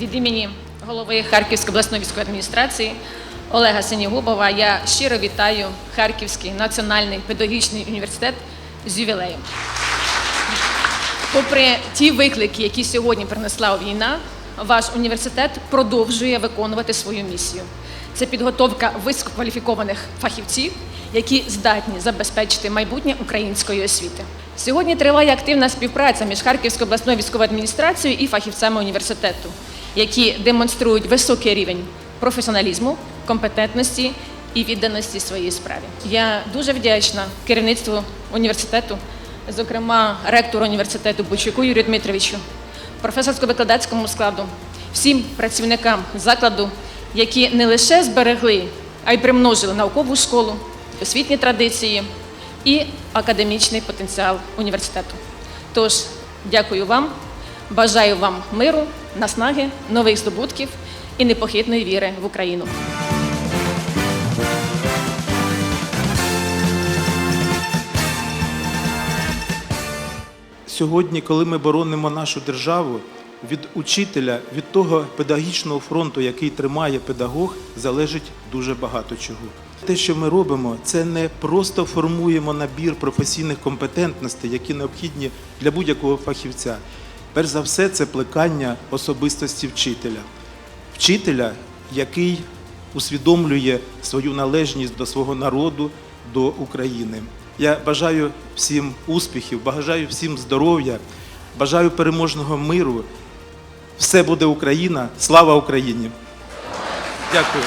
від імені голови Харківської обласної військової адміністрації Олега Синігубова я щиро вітаю Харківський національний педагогічний університет з ювілеєм. Попри ті виклики, які сьогодні принесла війна, ваш університет продовжує виконувати свою місію. Це підготовка висококваліфікованих фахівців, які здатні забезпечити майбутнє української освіти. Сьогодні триває активна співпраця між Харківською обласною військовою адміністрацією і фахівцями університету, які демонструють високий рівень професіоналізму, компетентності і відданості своїй справі. Я дуже вдячна керівництву університету, зокрема ректору університету Бучуку Юрію Дмитровичу, професорсько-викладацькому складу, всім працівникам закладу, які не лише зберегли, а й примножили наукову школу, освітні традиції і академічний потенціал університету. Тож, дякую вам, бажаю вам миру, наснаги, нових здобутків і непохитної віри в Україну. Сьогодні, коли ми боронимо нашу державу, від учителя, від того педагогічного фронту, який тримає педагог, залежить дуже багато чого. Те, що ми робимо, це не просто формуємо набір професійних компетентностей, які необхідні для будь-якого фахівця. Перш за все, це плекання особистості вчителя. Вчителя, який усвідомлює свою належність до свого народу, до України. Я бажаю всім успіхів, бажаю всім здоров'я, бажаю переможного миру. Все буде Україна. Слава Україні! Дякую.